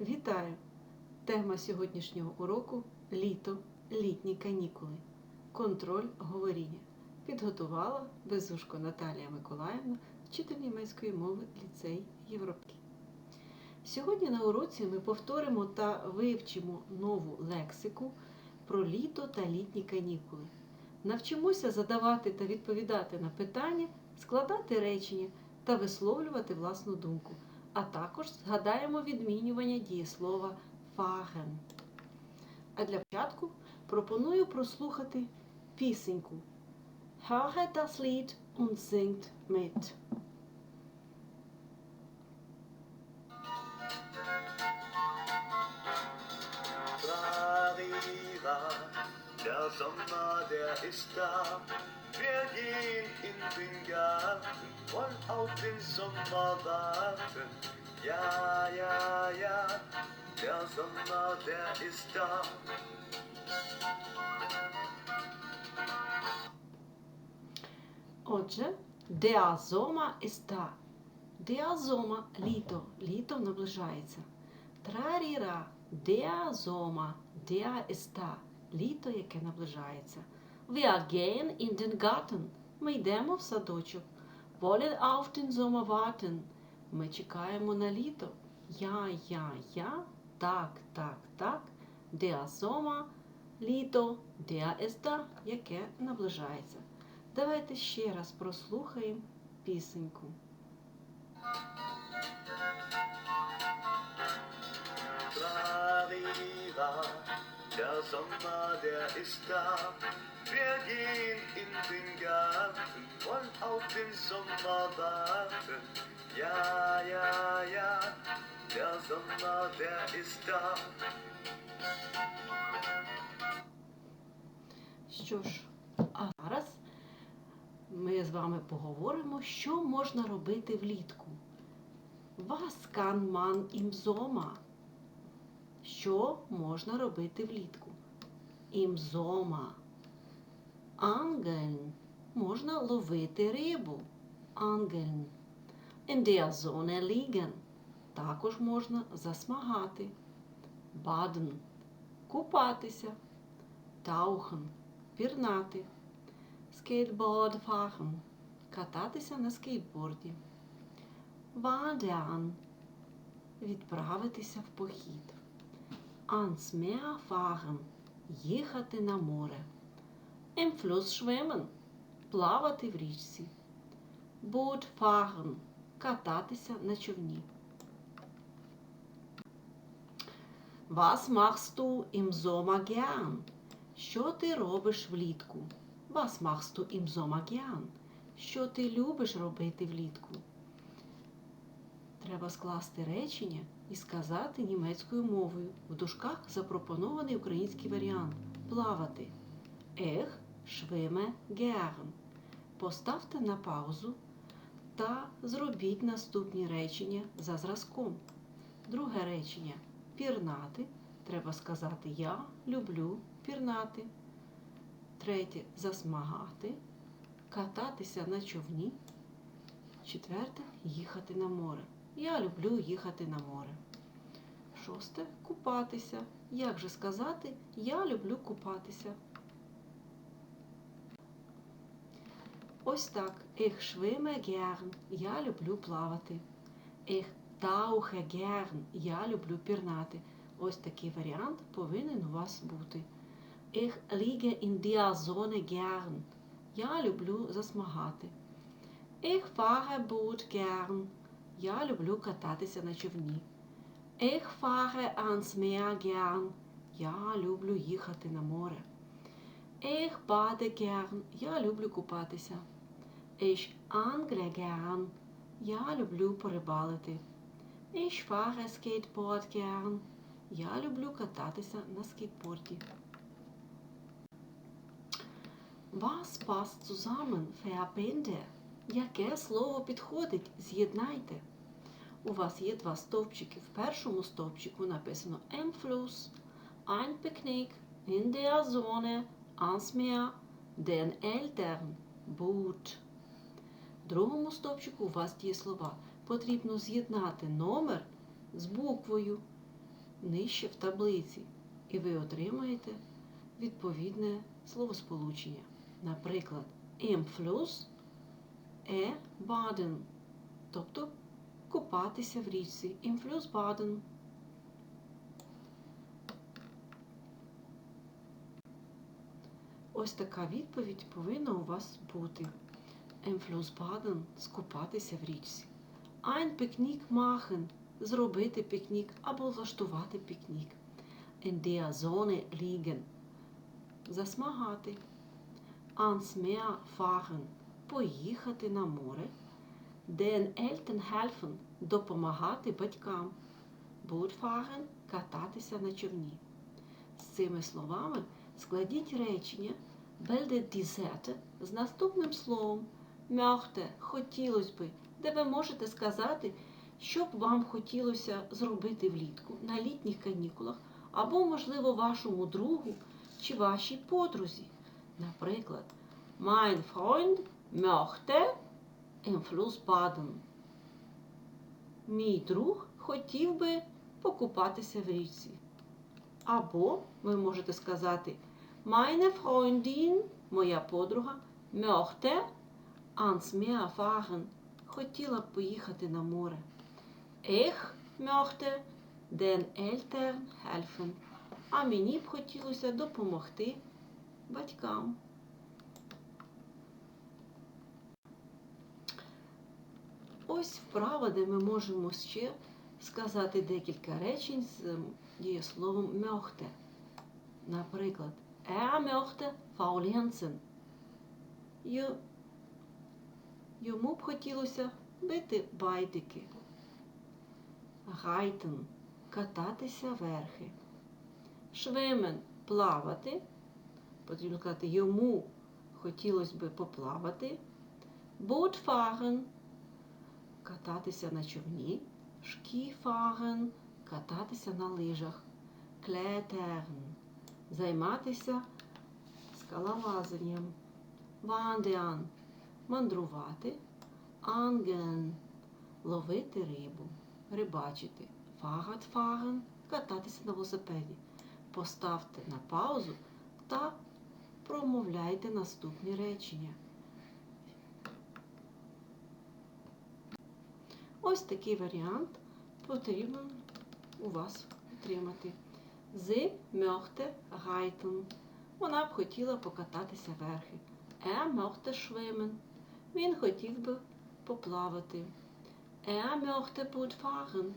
Вітаю! Тема сьогоднішнього уроку літо, літні канікули. Контроль говоріння. Підготувала Безушко Наталія Миколаївна, вчитель німецької мови ліцей Європейський. Сьогодні на уроці ми повторимо та вивчимо нову лексику про літо та літні канікули. Навчимося задавати та відповідати на питання, складати речення та висловлювати власну думку а також згадаємо відмінювання дієслова fahren. А для початку пропоную прослухати пісеньку Höre das Lied und singt mit. Rarira, der Sommer, der ist da. Wir gehen in den Garten, wollen auf den Sommer warten. Ja, ja, ja, der Sommer, der ist da. Отже, da. Der Sommer – літо. Літо наближається. Траріра. Der ist da. Літо, яке наближається. Wir gehen in den Garten. Ми йдемо в садочок. Wollen auf den Sommer warten. Ми чекаємо на літо. Я, я, я. Так, так, так. Der Sommer, літо, der ist da, яке наближається. Давайте ще раз прослухаємо пісеньку. Rarira, der Sommer, der ist da. Wir gehen in den Garten, wollen auf den Sommer warten. Ja, ja, ja, der Sommer, der ist da. Що ж, а зараз ми з вами поговоримо, що можна робити влітку. Was kann man im Sommer? Що можна робити влітку? Sommer. Angeln. Можна ловити рибу. Der Sonne liegen. Також можна засмагати. Baden. Купатися. Tauchen – пірнати, скейтборд fahren – кататися на скейтборді, wandern – відправитися в похід, ans Meer fahren – їхати на море, im Fluss schwimmen – плавати в річці, Boot fahren – кататися на човні. Was machst du im Sommer gern? Що ти робиш влітку? Was machst du im Sommer gern? Що ти любиш робити влітку? Треба скласти речення і сказати німецькою мовою. В дужках запропонований український варіант плавати. Ех, швиме gern. Поставте на паузу та зробіть наступні речення за зразком. Друге речення пірнати. Треба сказати Я люблю пірнати. Третє засмагати, кататися на човні. Четверте їхати на море. Я люблю їхати на море. Шосте купатися. Як же сказати Я люблю купатися? Ось так. Ich schwimme gern. Я люблю плавати. Ich tauche gern. Я люблю пірнати. Ось такий варіант повинен у вас бути. Ich liege in der Sonne gern. Я люблю засмагати. Ich fahre Boot gern. Я люблю кататися на човні. Ich fahre ans Meer gern. Я люблю їхати на море. Ich bade gern. Я люблю купатися. Ich angle gern. Я люблю порибалити. Ich fahre Skateboard gern. Я люблю кататися на скейтборді. Was passt zusammen? Verbinde. Яке слово підходить? З'єднайте. У вас є два стовпчики. В першому стовпчику написано Im Fluss, ein Picknick, in der Sonne, ans Meer, den Eltern, Boot. В другому стовпчику у вас дієслова. Потрібно з'єднати номер з буквою. нижче в таблиці, і ви отримаєте відповідне словосполучення. Наприклад, im е baden, тобто купатися в річці. Fluss baden. Ось така відповідь повинна у вас бути. Baden – скупатися в річці. Ein Picknick machen – зробити пікнік або влаштувати пікнік. In der Sonne liegen – засмагати. Ans Meer fahren – поїхати на море. Den Eltern допомагати батькам. Boot – кататися на човні. З цими словами складіть речення bildet die з наступним словом möchte – хотілось би, де ви можете сказати, що б вам хотілося зробити влітку на літніх канікулах, або, можливо, вашому другу чи вашій подрузі. Наприклад, Mein Freund möchte im Fluss baden. Мій друг хотів би покупатися в річці. Або ви можете сказати Meine Freundin, моя подруга, möchte ans Meer fahren. Хотіла б поїхати на море. Ich möchte den Eltern helfen. А мені б хотілося допомогти батькам. Ось вправа, де ми можемо ще сказати декілька речень з ем, дієсловом möchte. Наприклад, er möchte faulenzen. Йому б хотілося бити байдики. Гайтен кататися верхи. Швемен плавати. Потрібно казати, йому хотілося би поплавати. Ботфаген кататися на човні. Шкіфаген кататися на лижах. Клетерн займатися скалолазанням. Вандеан мандрувати. Анген ловити рибу, рибачити. Фагатфаген кататися на велосипеді. Поставте на паузу та промовляйте наступні речення. Ось такий варіант потрібно у вас отримати. Sie möchte reiten. Вона б хотіла покататися верхи. Er möchte schwimmen. Він хотів би поплавати. Möchte Boot fahren.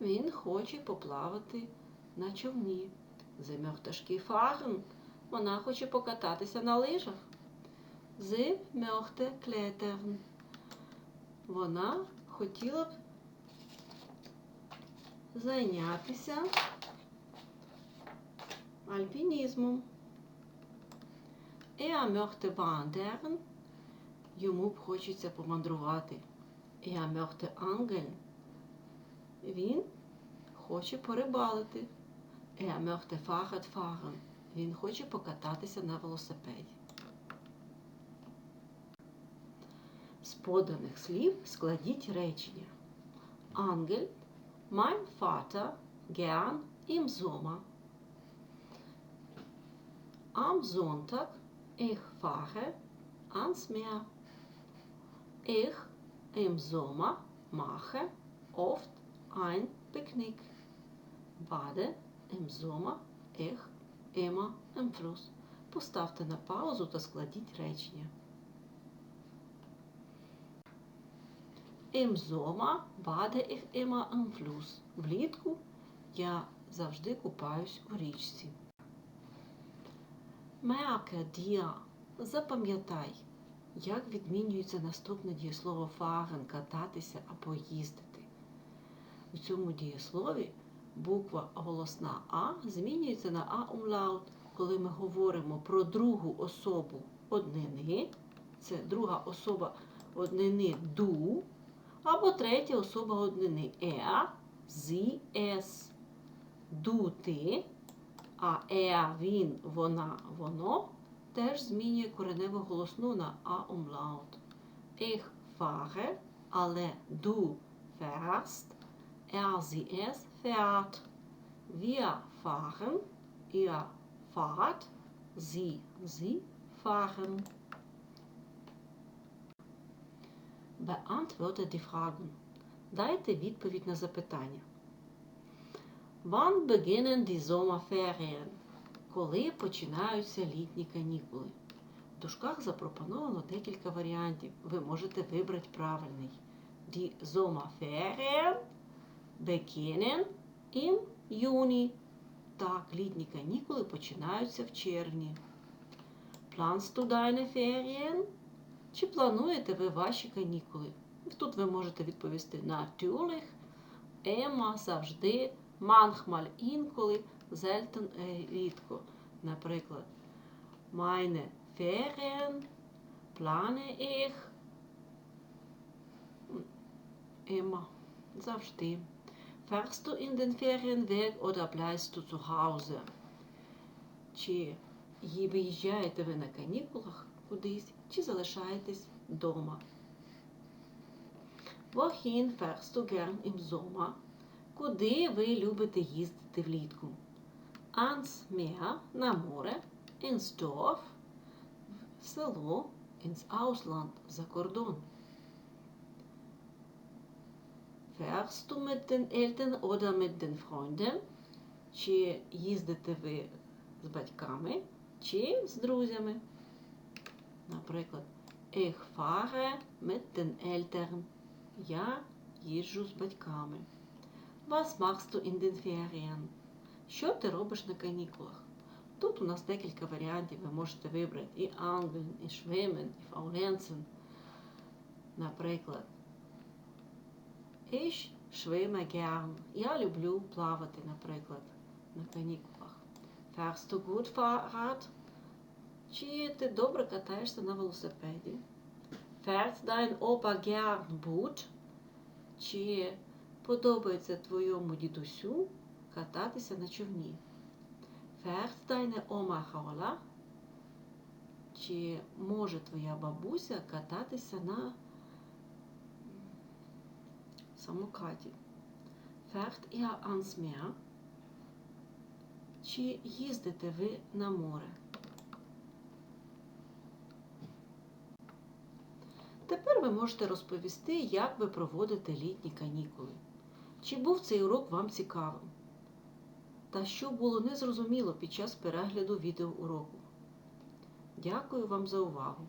Він хоче поплавати на човні. Sie möchte Ski. Вона хоче покататися на лижах. Sie möchte klettern. Вона хотіла б зайнятися альпінізмом. Er möchte wandern. Йому б хочеться помандрувати. Er möchte angeln. Він хоче порибалити. Er möchte Fahrrad fahren. Він хоче покататися на велосипеді. З поданих слів складіть речення. Angel, mein Vater, gern im Sommer. Am Sonntag, ich fahre ans Meer. Ich im Sommer mache oft ein Picknick. Bade im Sommer ich immer im Fluss. Поставте на паузу та складіть речення. Bade ich immer im Fluss. Влітку я завжди купаюсь у річці. Merke dir. Запам'ятай, як відмінюється наступне дієслово fahren – кататися або їздити. У цьому дієслові буква голосна А змінюється на А-умлаут, коли ми говоримо про другу особу однини, це друга особа однини ду, або третя особа однини er, sie, es. Ду ти, а er, він, вона, воно теж змінює кореневу голосну на А-умлаут. Ich fahre, але du fährst, er, sie, es fährt. Wir fahren, ihr fahrt, sie, sie fahren. Beantwortet die Fragen. Дайте відповідь на запитання. Wann beginnen die Sommerferien? Коли починаються літні канікули? В дужках запропоновано декілька варіантів. Ви можете вибрати правильний. Die Sommerferien beginnen in Juni. Так, літні канікули починаються в червні. Planst du deine Ferien? Чи плануєте ви ваші канікули? Тут ви можете відповісти natürlich, immer, завжди, manchmal, інколи, selten, е, рідко. Наприклад, meine Ferien plane ich immer, завжди. Fährst du in den Ferien weg oder bleibst du zu Hause? Чи виїжджаєте ви на канікулах кудись, чи залишаєтесь вдома? Wohin fährst du gern im? Куди ви любите їздити влітку? Ans Meer, на море, ins Dorf, в село, ins Ausland, за кордон. Fährst du mit den Eltern oder mit den Freunden? Чи їздите ви з батьками, чи з друзями? Наприклад, ich fahre mit den Eltern. Я їжджу з батьками. Was machst du in den Ferien? Що ти робиш на канікулах? Тут у нас декілька варіантів. Ви можете вибрати і angeln, і schwimmen, і faulenzen. Наприклад, ich schwimme gern. Я люблю плавати, наприклад, на канікулах. Fährst du gut Fahrrad? Чи ти добре катаєшся на велосипеді? Fährt dein Opa gern Boot? Чи подобається твоєму дідусю кататися на човні? Fährt deine Oma Roller? Чи може твоя бабуся кататися на самокаті? Fährt ihr ans Meer? Чи їздите ви на море? Тепер ви можете розповісти, як ви проводите літні канікули. Чи був цей урок вам цікавим? Та що було незрозуміло під час перегляду відеоуроку? Дякую вам за увагу!